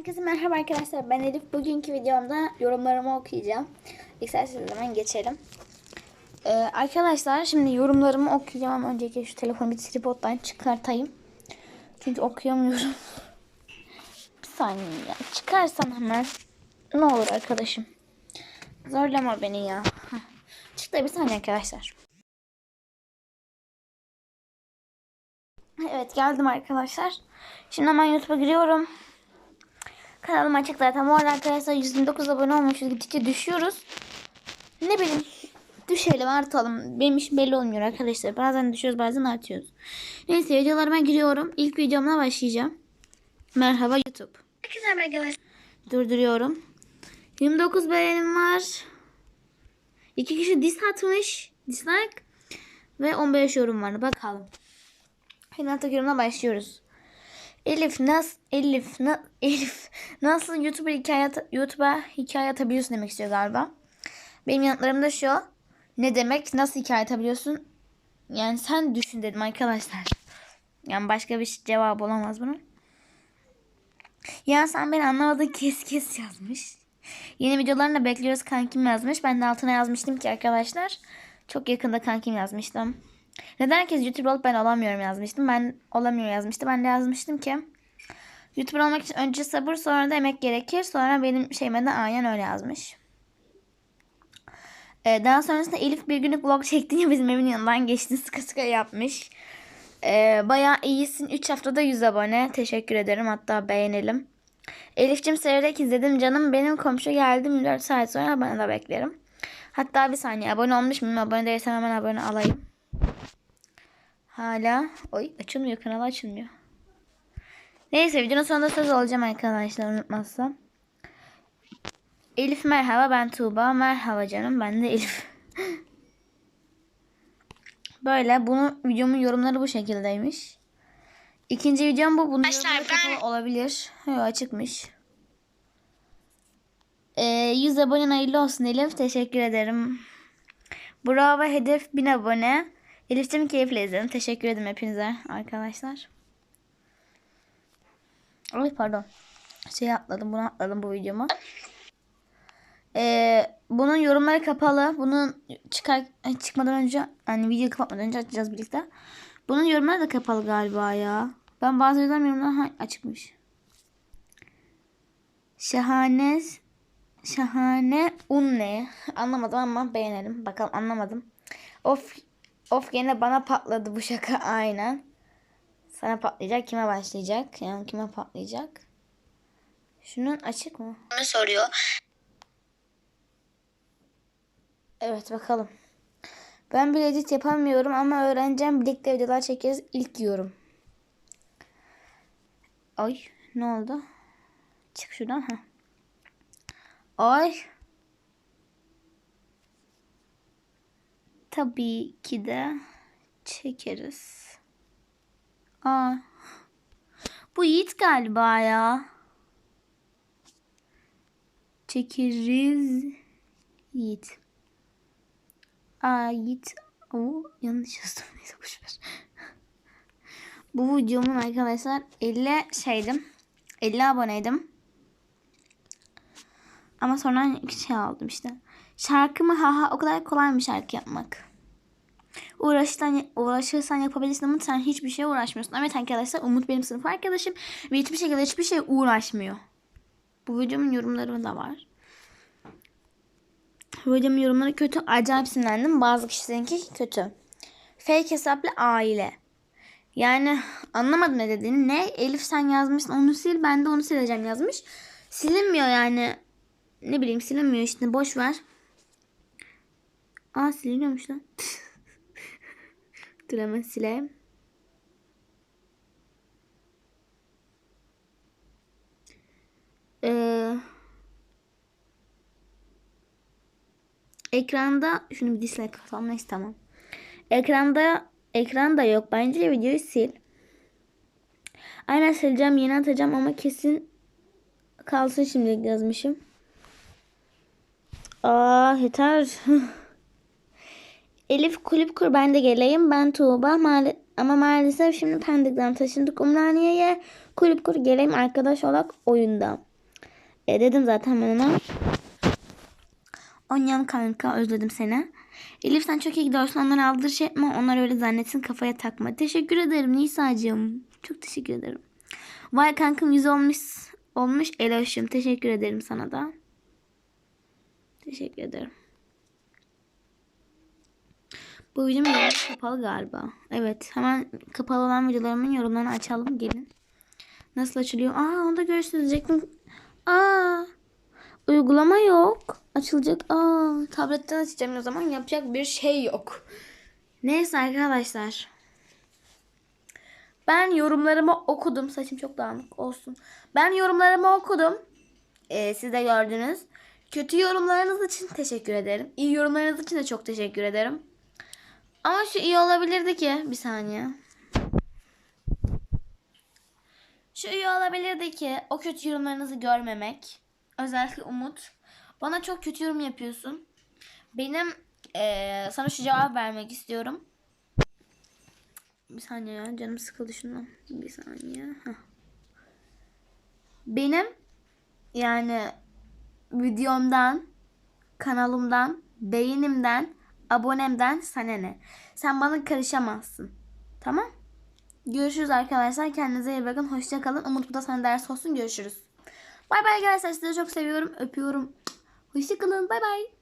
Herkese merhaba arkadaşlar. Ben Elif. Bugünkü videomda yorumlarımı okuyacağım. İsterseniz hemen geçelim. Ee, arkadaşlar şimdi yorumlarımı okuyacağım önceki şu telefonu bir tripoddan çıkartayım. Çünkü okuyamıyorum. bir saniye ya. Çıkarsan hemen. Ne olur arkadaşım. Zorlama beni ya. Heh. Çıktı bir saniye arkadaşlar. Evet geldim arkadaşlar. Şimdi hemen YouTube'a giriyorum. Kanalım açık zaten. Bu arada arkadaşlar 129 abone olmuşuz. Gittikçe düşüyoruz. Ne bileyim. Düşelim artalım. Benim işim belli olmuyor arkadaşlar. Bazen düşüyoruz bazen artıyoruz. Neyse videolarıma giriyorum. İlk videomla başlayacağım. Merhaba YouTube. Herkese merhaba. Durduruyorum. 29 beğenim var. 2 kişi dis atmış. Dislike. Ve 15 yorum var. Bakalım. Artık yorumla başlıyoruz. Elif nas Elif na, Elif nasıl YouTube'a hikaye YouTube'a hikaye atabiliyorsun demek istiyor galiba. Benim yanıtlarım da şu. Ne demek? Nasıl hikaye atabiliyorsun? Yani sen düşün dedim arkadaşlar. Yani başka bir şey- cevap olamaz bunun. Ya sen beni anlamadın kes kes yazmış. Yeni videolarını da bekliyoruz kankim yazmış. Ben de altına yazmıştım ki arkadaşlar. Çok yakında kankim yazmıştım. Neden herkes YouTuber olup ben olamıyorum yazmıştım. Ben olamıyorum yazmıştım. Ben de yazmıştım ki YouTuber olmak için önce sabır sonra da emek gerekir. Sonra benim şeyime de aynen öyle yazmış. Ee, daha sonrasında Elif bir günlük vlog çektiğinde bizim evin yanından geçti. Sıkı sıkı yapmış. Ee, bayağı iyisin. 3 haftada 100 abone. Teşekkür ederim. Hatta beğenelim. Elif'cim severek izledim. Canım benim komşu geldi. 24 saat sonra bana da beklerim. Hatta bir saniye abone olmuş muyum? Abone değilsem hemen abone alayım. Hala. Oy açılmıyor. Kanal açılmıyor. Neyse videonun sonunda söz olacağım arkadaşlar unutmazsam. Elif merhaba ben Tuğba. Merhaba canım ben de Elif. Böyle bunu videomun yorumları bu şekildeymiş. İkinci videom bu. Bunun Arkadaşlar, ben- olabilir. Yok açıkmış. Ee, 100 abone hayırlı olsun Elif. Teşekkür ederim. Bravo hedef 1000 abone. Elif'cim keyifle izledim. Teşekkür ederim hepinize arkadaşlar. Ay pardon. Şey atladım bunu atladım bu videomu. Ee, bunun yorumları kapalı. Bunun çıkar çıkmadan önce hani video kapatmadan önce açacağız birlikte. Bunun yorumları da kapalı galiba ya. Ben bazı videolarım yorumlar açıkmış. Şahane şahane un ne? Anlamadım ama beğenelim. Bakalım anlamadım. Of of gene bana patladı bu şaka aynen. Sana patlayacak kime başlayacak? Yani kime patlayacak? Şunun açık mı? Onu soruyor. Evet bakalım. Ben bir edit yapamıyorum ama öğreneceğim. Birlikte videolar çekeriz. İlk yorum. Ay ne oldu? Çık şuradan. ha. Ay. Tabii ki de çekeriz. Aa. Bu Yiğit galiba ya. Çekeriz. Yiğit. Ait. O yanlış yazdım. Neyse boşver. Bu videomun arkadaşlar 50 şeydim. 50 aboneydim. Ama sonra şey aldım işte. Şarkımı haha o kadar kolay mı şarkı yapmak? Uğraşırsan, uğraşırsan yapabilirsin ama sen hiçbir şeye uğraşmıyorsun. Evet arkadaşlar Umut benim sınıf arkadaşım ve hiçbir şekilde hiçbir şey uğraşmıyor. Bu videomun yorumları da var. Videomun yorumları kötü. Acayip sinirlendim. Bazı kişilerinki kötü. Fake hesaplı aile. Yani anlamadım ne dediğini. Ne? Elif sen yazmışsın onu sil. Ben de onu sileceğim yazmış. Silinmiyor yani. Ne bileyim silinmiyor işte. Boş ver. Aa siliniyormuş lan. Sileyim. Eee... Ekranda şunu bir dislike atalım neyse tamam. Ekranda ekranda yok. Bence videoyu sil. Aynen sileceğim yeni atacağım ama kesin kalsın şimdilik yazmışım. Aa yeter. Elif kulüp kur ben de geleyim. Ben Tuğba Maal- ama maalesef şimdi Pendik'ten taşındık Umraniye'ye. Kulüp kur geleyim arkadaş olarak oyunda. E, dedim zaten ben ona. Onyan kanka özledim seni. Elif sen çok iyi gidiyorsun. Onları aldırış etme. Onlar öyle zannetsin kafaya takma. Teşekkür ederim Nisa'cığım. Çok teşekkür ederim. Vay kankam yüz olmuş. Olmuş Eloş'um. Teşekkür ederim sana da. Teşekkür ederim. Bu yorumları kapalı galiba. Evet. Hemen kapalı olan videolarımın yorumlarını açalım. Gelin. Nasıl açılıyor? Aa onu da görürsünüz diyecektim. Aa uygulama yok. Açılacak. Aa tabletten açacağım o zaman. Yapacak bir şey yok. Neyse arkadaşlar. Ben yorumlarımı okudum. Saçım çok dağınık olsun. Ben yorumlarımı okudum. Ee, siz de gördünüz. Kötü yorumlarınız için teşekkür ederim. İyi yorumlarınız için de çok teşekkür ederim. Ama şu iyi olabilirdi ki. Bir saniye. Şu iyi olabilirdi ki o kötü yorumlarınızı görmemek. Özellikle Umut. Bana çok kötü yorum yapıyorsun. Benim eee, sana şu cevap vermek istiyorum. Bir saniye ya canım sıkıldı şundan. Bir saniye. Heh. Benim yani videomdan, kanalımdan, beğenimden, abonemden sana ne? Sen bana karışamazsın. Tamam? Görüşürüz arkadaşlar. Kendinize iyi bakın. Hoşça kalın. Umut bu da sana ders olsun. Görüşürüz. Bay bay arkadaşlar. Sizi çok seviyorum. Öpüyorum. Hoşça kalın. Bay bay.